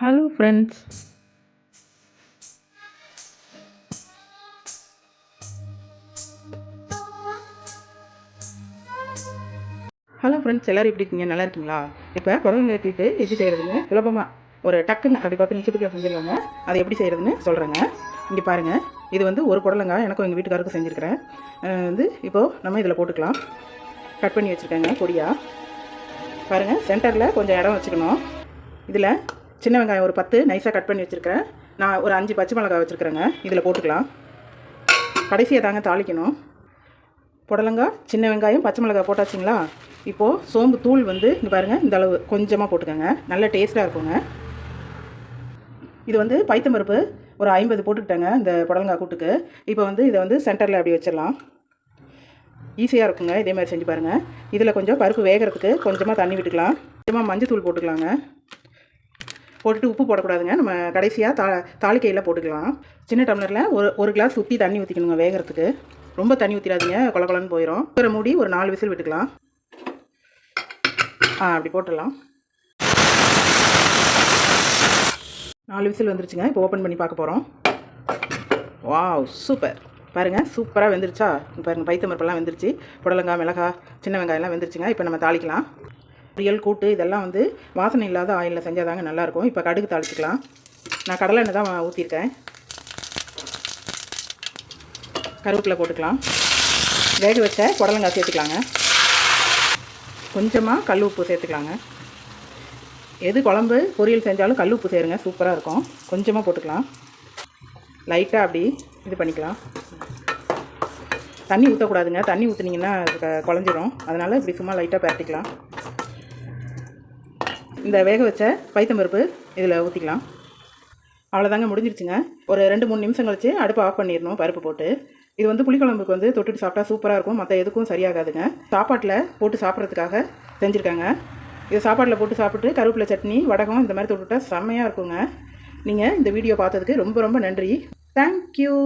Hello friends hello friends எல்லோரும் எப்படி இருக்கீங்க? நல்லா இருக்கீங்களா? இப்போ புடலங்க கட்டிட்டு எப்படி செய்கிறதுங்க சுலபமாக ஒரு டக்குன்னு அப்படி பார்த்து நிச்சயத்துக்கு செஞ்சிருவாங்க. அதை எப்படி செய்கிறதுன்னு சொல்கிறேங்க இங்கே பாருங்கள் இது வந்து ஒரு புடலங்காய். எனக்கும் எங்கள் வீட்டுக்காருக்கும் செஞ்சுருக்கிறேன். வந்து இப்போது நம்ம இதில் போட்டுக்கலாம். கட் பண்ணி வச்சுருக்கேங்க பொடியாக பாருங்கள் சென்டரில் கொஞ்சம் இடம் வச்சுக்கணும். இதில் சின்ன வெங்காயம் ஒரு பத்து நைஸாக கட் பண்ணி வச்சுருக்கிறேன். நான் ஒரு அஞ்சு பச்சை மிளகாய் வச்சுருக்கிறேங்க. இதில் போட்டுக்கலாம். கடைசியை தாங்க தாளிக்கணும். புடலங்காய் சின்ன வெங்காயம் பச்சை மிளகாய் போட்டாச்சுங்களா? இப்போது சோம்பு தூள் வந்து இங்கே பாருங்கள் இந்த அளவு கொஞ்சமாக போட்டுக்கோங்க. நல்ல டேஸ்ட்டாக இருக்குங்க. இது வந்து பைத்தம்பருப்பு ஒரு ஐம்பது போட்டுக்கிட்டேங்க இந்த புடலங்காய் கூட்டுக்கு. இப்போ வந்து இதை வந்து சென்டரில் அப்படி வச்சிடலாம். ஈஸியாக இருக்குங்க இதே மாதிரி செஞ்சு பாருங்கள் இதில் கொஞ்சம் பருப்பு வேகிறதுக்கு கொஞ்சமாக தண்ணி விட்டுக்கலாம். கொஞ்சமாக மஞ்சள் தூள் போட்டுக்கலாங்க. போட்டுட்டு உப்பு போடக்கூடாதுங்க. நம்ம கடைசியாக தா தாளிக்கையில் போட்டுக்கலாம். சின்ன டம்ளரில் ஒரு ஒரு கிளாஸ் ஊற்றி தண்ணி ஊற்றிக்கணுங்க வேகிறதுக்கு. ரொம்ப தண்ணி ஊற்றிடாதீங்க கொல கொலன்னு போயிடும் அப்புறம் மூடி ஒரு நாலு விசில் விட்டுக்கலாம். ஆ அப்படி போட்டுடலாம். நாலு விசில் வந்துருச்சுங்க. இப்போ ஓப்பன் பண்ணி பார்க்க போகிறோம் வாவ் சூப்பர். பாருங்கள் சூப்பராக வெந்துருச்சா? பாருங்கள் பைத்தம்பருப்பெல்லாம் வெந்துருச்சு. புடலங்காய் மிளகாய் சின்ன வெங்காயம்லாம் வெந்துருச்சுங்க. இப்போ நம்ம தாளிக்கலாம். பொரியல் கூட்டு இதெல்லாம் வந்து வாசனை இல்லாத ஆயிலில் செஞ்சால் தாங்க நல்லாயிருக்கும். இப்போ கடுகு தாளிச்சிக்கலாம். நான் கடலை எண்ணெய் தான் ஊற்றிருக்கேன் கருவேப்பிலை போட்டுக்கலாம். வேக வச்ச புடலங்காய் சேர்த்துக்கலாங்க. கொஞ்சமாக கல் உப்பு சேர்த்துக்கலாங்க. எது குழம்பு பொரியல் செஞ்சாலும் கல் உப்பு சேருங்க. சூப்பராக இருக்கும். கொஞ்சமாக போட்டுக்கலாம். லைட்டாக அப்படி இது பண்ணிக்கலாம். தண்ணி ஊற்றக்கூடாதுங்க தண்ணி ஊற்றுனீங்கன்னா க- குழஞ்சிரும். அதனால் இப்படி சும்மா லைட்டாக பரட்டிக்கலாம். இந்த வேக வச்ச பைத்தம்பருப்பு இதில் ஊற்றிக்கலாம் அவ்வளோதாங்க முடிஞ்சிருச்சுங்க. ஒரு ரெண்டு மூணு நிமிஷம் கழிச்சு அடுப்பு ஆஃப் பண்ணிடணும் பருப்பு போட்டு. இது வந்து புளிக்குழம்புக்கு வந்து தொட்டுட்டு சாப்பிட்டா சூப்பராக இருக்கும். மற்ற எதுக்கும் சரியாகாதுங்க. சாப்பாட்டில் போட்டு சாப்பிட்றதுக்காக செஞ்சுருக்காங்க. இது சாப்பாட்டில் போட்டு சாப்பிட்டு கருவேப்பிலை சட்னி வடகம் இந்த மாதிரி தொட்டுவிட்டா செம்மையாக இருக்குங்க. நீங்கள் இந்த வீடியோ பார்த்ததுக்கு ரொம்ப ரொம்ப நன்றி. தேங்க்யூ